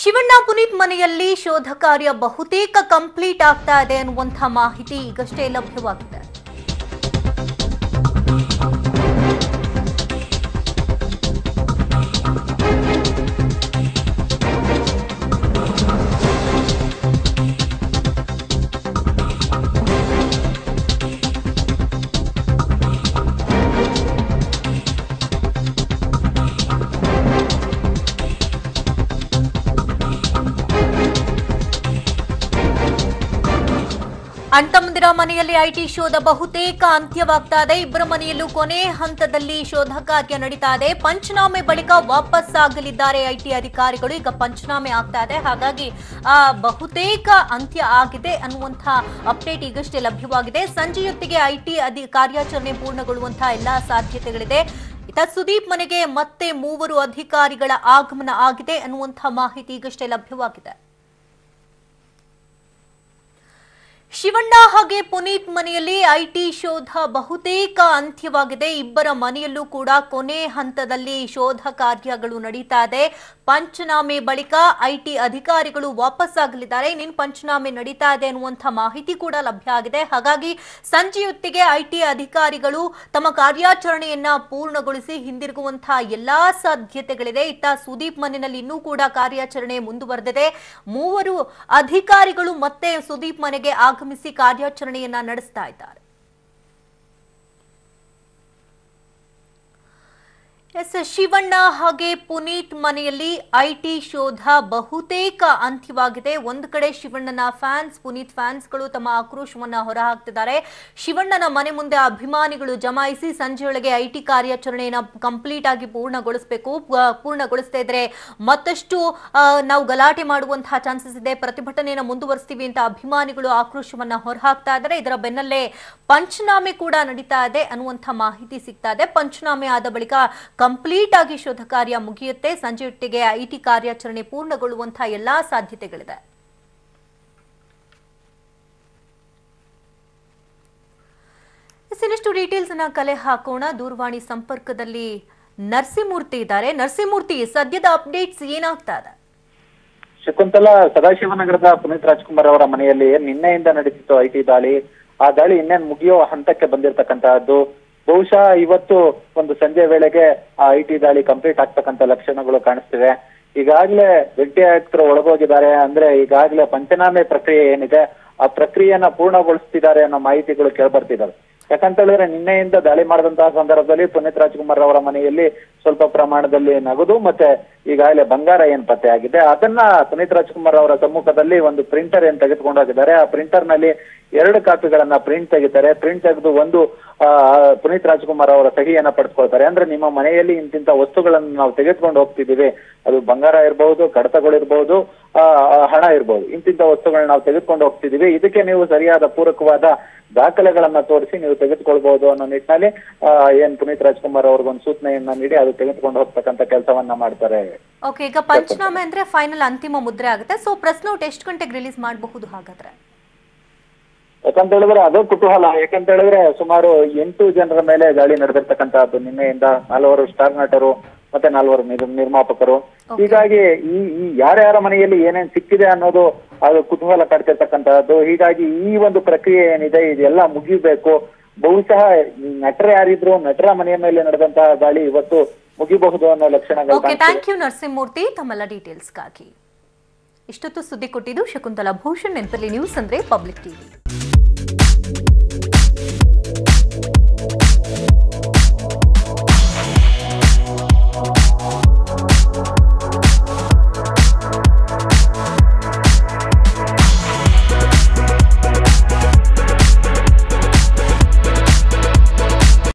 ಶಿವಣ್ಣ ಪುನೀತ್ ಮನೆಯಲ್ಲಿ ಶೋಧ ಕಾರ್ಯ ಬಹುತೇಕ ಕಂಪ್ಲೀಟ್ ಆಗ್ತಾ ಇದೆ ಅನ್ನುವಂಥ ಮಾಹಿತಿ ಈಗಷ್ಟೇ ಲಭ್ಯವಾಗಿದೆ. ಅಣ್ತಮ್ಮಂದಿರ ಮನೆಯಲ್ಲಿ ಐಟಿ ಶೋಧ ಬಹುತೇಕ ಅಂತ್ಯವಾಗ್ತಾ ಇದೆ. ಇಬ್ಬರ ಮನೆಯಲ್ಲೂ ಕೊನೆ ಹಂತದಲ್ಲಿ ಶೋಧ ಕಾರ್ಯ ನಡೀತಾ ಇದೆ. ಪಂಚನಾಮೆ ಬಳಿಕ ವಾಪಸ್ ಆಗಲಿದ್ದಾರೆ ಐಟಿ ಅಧಿಕಾರಿಗಳು. ಈಗ ಪಂಚನಾಮೆ ಆಗ್ತಾ ಇದೆ. ಹಾಗಾಗಿ ಬಹುತೇಕ ಅಂತ್ಯ ಆಗಿದೆ ಅನ್ನುವಂತಹ ಅಪ್ಡೇಟ್ ಈಗಷ್ಟೇ ಲಭ್ಯವಾಗಿದೆ. ಸಂಜೆಯೊತ್ತಿಗೆ ಐಟಿ ಅಧಿ, ಕಾರ್ಯಾಚರಣೆ ಪೂರ್ಣಗೊಳ್ಳುವಂತಹ ಎಲ್ಲಾ ಸಾಧ್ಯತೆಗಳಿದೆ. ಸುದೀಪ್ ಮನೆಗೆ ಮತ್ತೆ ಮೂವರು ಅಧಿಕಾರಿಗಳ ಆಗಮನ ಆಗಿದೆ ಅನ್ನುವಂತಹ ಮಾಹಿತಿ ಈಗಷ್ಟೇ ಲಭ್ಯವಾಗಿದೆ. ಶಿವಣ್ಣ ಹಾಗೆ ಪುನೀತ್ ಮನೆಯಲ್ಲಿ ಐಟಿ ಶೋಧ ಬಹುತೇಕ ಅಂತ್ಯವಾಗಿದೆ. ಇಬ್ಬರ ಮನೆಯಲ್ಲೂ ಕೂಡ ಕೊನೆ ಹಂತದಲ್ಲಿ ಶೋಧ ಕಾರ್ಯಗಳು ನಡೀತಾ ಇದೆ. ಪಂಚನಾಮೆ ಬಳಿಕ ಐಟಿ ಅಧಿಕಾರಿಗಳು ವಾಪಸ್ ಆಗಲಿದ್ದಾರೆ ಪಂಚನಾಮೆ ನಡೀತಾ ಇದೆ ಅನ್ನುವಂಥ ಮಾಹಿತಿ ಕೂಡ ಲಭ್ಯ ಆಗಿದೆ. ಹಾಗಾಗಿ ಸಂಜೆಯೊತ್ತಿಗೆ ಐಟಿ ಅಧಿಕಾರಿಗಳು ತಮ್ಮ ಕಾರ್ಯಾಚರಣೆಯನ್ನ ಪೂರ್ಣಗೊಳಿಸಿ ಹಿಂದಿರುಗುವಂತಹ ಎಲ್ಲಾ ಸಾಧ್ಯತೆಗಳಿದೆ. ಇತ್ತ ಸುದೀಪ್ ಮನೆಯಲ್ಲಿ ಇನ್ನೂ ಕೂಡ ಕಾರ್ಯಾಚರಣೆ ಮುಂದುವರೆದಿದೆ. ಮೂವರು ಅಧಿಕಾರಿಗಳು ಮತ್ತೆ ಸುದೀಪ್ ಮನೆಗೆ ಆಗಮಿಸಿ ಕಾರ್ಯಾಚರಣೆಯನ್ನ ನಡೆಸ್ತಾ ಇದ್ದಾರೆ. ಎಸ್ ಶಿವಣ್ಣ ಹಾಗೆ ಪುನೀತ್ ಮನೆಯಲ್ಲಿ ಐಟಿ ಶೋಧ ಬಹುತೇಕ ಅಂತ್ಯವಾಗಿದೆ. ಒಂದು ಕಡೆ ಶಿವಣ್ಣನ ಫ್ಯಾನ್ಸ್, ಪುನೀತ್ ಫ್ಯಾನ್ಸ್ಗಳು ತಮ್ಮ ಆಕ್ರೋಶವನ್ನ ಹೊರಹಾಕ್ತಿದ್ದಾರೆ. ಶಿವಣ್ಣನ ಮನೆ ಮುಂದೆ ಅಭಿಮಾನಿಗಳು ಜಮಾಯಿಸಿ ಸಂಜೆಯೊಳಗೆ ಐಟಿ ಕಾರ್ಯಾಚರಣೆಯನ್ನು ಕಂಪ್ಲೀಟ್ ಆಗಿ ಪೂರ್ಣಗೊಳಿಸಬೇಕು ಪೂರ್ಣಗೊಳಿಸ್ತಾ ಇದ್ರೆ ಮತ್ತಷ್ಟು ನಾವು ಗಲಾಟೆ ಮಾಡುವಂತಹ ಚಾನ್ಸಸ್ ಇದೆ. ಪ್ರತಿಭಟನೆಯನ್ನು ಮುಂದುವರಿಸ್ತೀವಿ ಅಂತ ಅಭಿಮಾನಿಗಳು ಆಕ್ರೋಶವನ್ನ ಹೊರಹಾಕ್ತಾ ಇದ್ದಾರೆ. ಇದರ ಬೆನ್ನಲ್ಲೇ ಪಂಚನಾಮೆ ಕೂಡ ನಡೀತಾ ಇದೆ ಅನ್ನುವಂಥ ಮಾಹಿತಿ ಸಿಗ್ತಾ ಇದೆ. ಪಂಚನಾಮೆ ಆದ ಬಳಿಕ ಕಂಪ್ಲೀಟ್ ಆಗಿ ಶೋಧ ಕಾರ್ಯ ಮುಗಿಯುತ್ತೆ. ಸಂಜೆಯೊಟ್ಟಿಗೆ ಐಟಿ ಕಾರ್ಯಾಚರಣೆ ಪೂರ್ಣಗೊಳ್ಳುವಂತಹ ಎಲ್ಲಾ ಸಾಧ್ಯತೆಗಳಿದೆ. ಇನ್ನಷ್ಟು ಡೀಟೇಲ್ಸ್ ಅನ್ನ ಕಲೆ ಹಾಕೋಣ. ದೂರವಾಣಿ ಸಂಪರ್ಕದಲ್ಲಿ ನರಸಿಂಹಮೂರ್ತಿ ಇದ್ದಾರೆ. ನರಸಿಂಹಮೂರ್ತಿ ಸದ್ಯದ ಅಪ್ಡೇಟ್ಸ್ ಏನಾಗ್ತಾ ಇದೆ? ಶಕುಂತಲಾ, ಸದಾಶಿವನಗರದ ಪುನೀತ್ ರಾಜ್ಕುಮಾರ್ ಅವರ ಮನೆಯಲ್ಲಿ ನಿನ್ನೆಯಿಂದ ನಡೀತಿತ್ತು ಐಟಿ ದಾಳಿ. ಆ ದಾಳಿ ಇನ್ನೇನು ಮುಗಿಯೋ ಹಂತಕ್ಕೆ ಬಂದಿರತಕ್ಕಂತಹದ್ದು. ಬಹುಶಃ ಇವತ್ತು ಒಂದು ಸಂಜೆ ವೇಳೆಗೆ ಆ ಐಟಿ ದಾಳಿ ಕಂಪ್ಲೀಟ್ ಆಗ್ತಕ್ಕಂತ ಲಕ್ಷಣಗಳು ಕಾಣಿಸ್ತಿವೆ. ಈಗಾಗಲೇ ರೆಡ್ಡಿ ಆಯುಕ್ತರು ಒಳಗೋಗಿದ್ದಾರೆ ಅಂದ್ರೆ ಈಗಾಗಲೇ ಪಂಚನಾಮೆ ಪ್ರಕ್ರಿಯೆ ಏನಿದೆ, ಆ ಪ್ರಕ್ರಿಯೆಯನ್ನ ಪೂರ್ಣಗೊಳಿಸ್ತಿದ್ದಾರೆ ಅನ್ನೋ ಮಾಹಿತಿಗಳು ಕೇಳ್ಬರ್ತಿದ್ದಾರೆ ಯಾಕಂತ ಹೇಳಿದ್ರೆ ನಿನ್ನೆಯಿಂದ ದಾಳಿ ಮಾಡಿದಂತಹ ಸಂದರ್ಭದಲ್ಲಿ ಪುನೀತ್ ರಾಜ್ಕುಮಾರ್ ಅವರ ಮನೆಯಲ್ಲಿ ಸ್ವಲ್ಪ ಪ್ರಮಾಣದಲ್ಲಿ ನಗದು ಮತ್ತೆ ಈಗಾಗಲೇ ಬಂಗಾರ ಏನ್ ಪತ್ತೆ ಆಗಿದೆ, ಅದನ್ನ ಪುನೀತ್ ರಾಜ್ಕುಮಾರ್ ಅವರ ಸಮ್ಮುಖದಲ್ಲಿ ಒಂದು ಪ್ರಿಂಟರ್ ಏನ್ ತೆಗೆದುಕೊಂಡು ಹೋಗಿದ್ದಾರೆ. ಆ ಪ್ರಿಂಟರ್ನಲ್ಲಿ ಎರಡು ಕಾಪಿಗಳನ್ನ ಪ್ರಿಂಟ್ ತೆಗಿತಾರೆ. ಪ್ರಿಂಟ್ ತೆಗೆದು ಒಂದು ಪುನೀತ್ ರಾಜ್ಕುಮಾರ್ ಅವರ ಸಹಿಯನ್ನ ಪಡೆದುಕೊಳ್ತಾರೆ ಅಂದ್ರೆ ನಿಮ್ಮ ಮನೆಯಲ್ಲಿ ಇಂತಿಂತ ವಸ್ತುಗಳನ್ನು ನಾವು ತೆಗೆದುಕೊಂಡು ಹೋಗ್ತಿದ್ದೀವಿ. ಅದು ಬಂಗಾರ ಇರಬಹುದು ಕಡತಗಳಿರ್ಬಹುದು ಹಣ ಇರಬಹುದು ಇಂತಿಂತ ವಸ್ತುಗಳನ್ನ ನಾವು ತೆಗೆದುಕೊಂಡು ಹೋಗ್ತಿದ್ದೀವಿ. ಇದಕ್ಕೆ ನೀವು ಸರಿಯಾದ ಪೂರಕವಾದ ದಾಖಲೆಗಳನ್ನ ತೋರಿಸಿ ನೀವು ತೆಗೆದುಕೊಳ್ಬಹುದು ಅನ್ನೋ ನಿಟ್ಟಿನಲ್ಲಿ ಏನ್ ಪುನೀತ್ ರಾಜ್ಕುಮಾರ್ ಅವ್ರಿಗೊಂದು ಸೂಚನೆಯನ್ನ ನೀಡಿ, ಅದು ತೆಗೆದುಕೊಂಡು ಹೋಗ್ತಕ್ಕಂತ ಕೆಲಸವನ್ನ ಮಾಡ್ತಾರೆ. ಓಕೆ ಈಗ ಪಂಚನಾಮೆ ಅಂದ್ರೆ ಫೈನಲ್ ಅಂತಿಮ ಮುದ್ರೆ ಆಗುತ್ತೆ. ಸೊ ಪ್ರೆಸ್ ನೋಟ್ ಎಷ್ಟು ಗಂಟೆಗೆ ರಿಲೀಸ್ ಮಾಡಬಹುದು ಹಾಗಾದ್ರೆ? ಯಾಕಂತ ಹೇಳಿದ್ರೆ ಅದು ಕುತೂಹಲ. ಯಾಕಂತ ಹೇಳಿದ್ರೆ ಸುಮಾರು ಎಂಟು ಜನರ ಮೇಲೆ ದಾಳಿ ನಡೆದಿರ್ತಕ್ಕಂತಹದ್ದು ನಿನ್ನೆಯಿಂದ ನಾಲ್ವರು ಸ್ಟಾರ್ ನಟರು ಮತ್ತೆ ನಾಲ್ವರು ನಿರ್ಮಾಪಕರು. ಹೀಗಾಗಿ ಈ ಈ ಯಾರ್ಯಾರ ಮನೆಯಲ್ಲಿ ಏನೇನ್ ಸಿಕ್ಕಿದೆ ಅನ್ನೋದು ಅದು ಕುತೂಹಲ ಕಾಡ್ತಿರ್ತಕ್ಕಂತಹದ್ದು ಹೀಗಾಗಿ ಈ ಒಂದು ಪ್ರಕ್ರಿಯೆ ಏನಿದೆ ಇದೆಲ್ಲ ಮುಗಿಬೇಕು. ಬಹುಶಃ ನಟರ ನಟರು ಯಾರಿದ್ರು ನಟರ ಮನೆಯ ಮೇಲೆ ನಡೆದಂತಹ ದಾಳಿ ಇವತ್ತು ಮುಗಿಬಹುದು ಅನ್ನೋ ಲಕ್ಷಣಗಳು ಓಕೆ. Thank you Narasimhamurthy. ತಮ್ಮೆಲ್ಲ ಡೀಟೇಲ್ಸ್ಗಾಗಿ ಇಷ್ಟೊತ್ತು ಸುದ್ದಿ ಕೊಟ್ಟಿದ್ದು ಶಕುಂತಲಾ ಭೂಷಣ್ ನೆನಪಲ್ಲಿ ನ್ಯೂಸ್ ಅಂದ್ರೆ ಪಬ್ಲಿಕ್ ಟಿವಿ